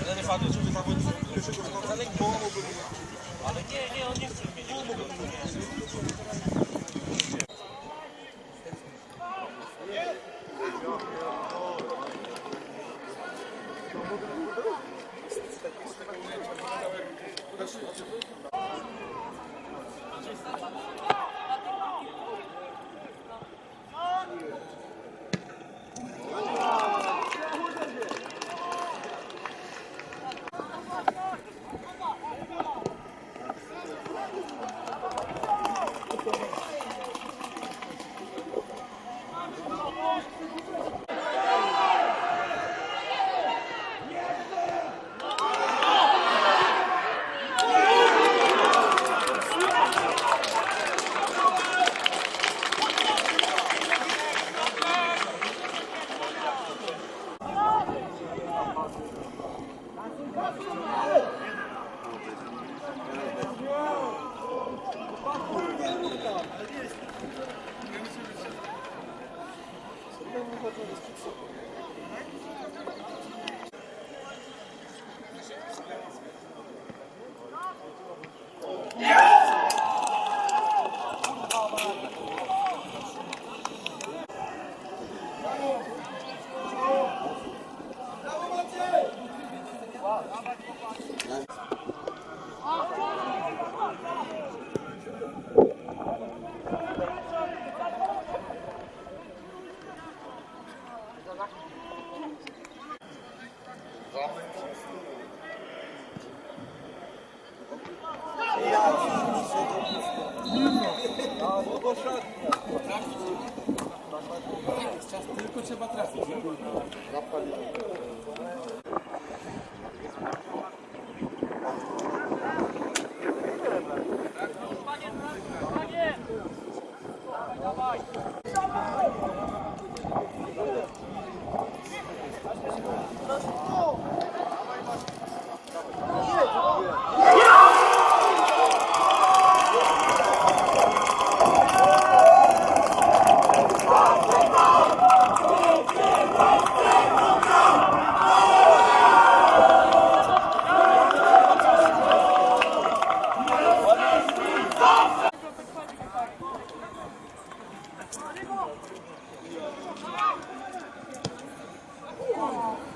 Neden ifade ediyorsun? Sen de boğa mı olur? Ama niye, niye, niye? Boğa mı olur? Thank you. Tylko trzeba trafić. 아, 와.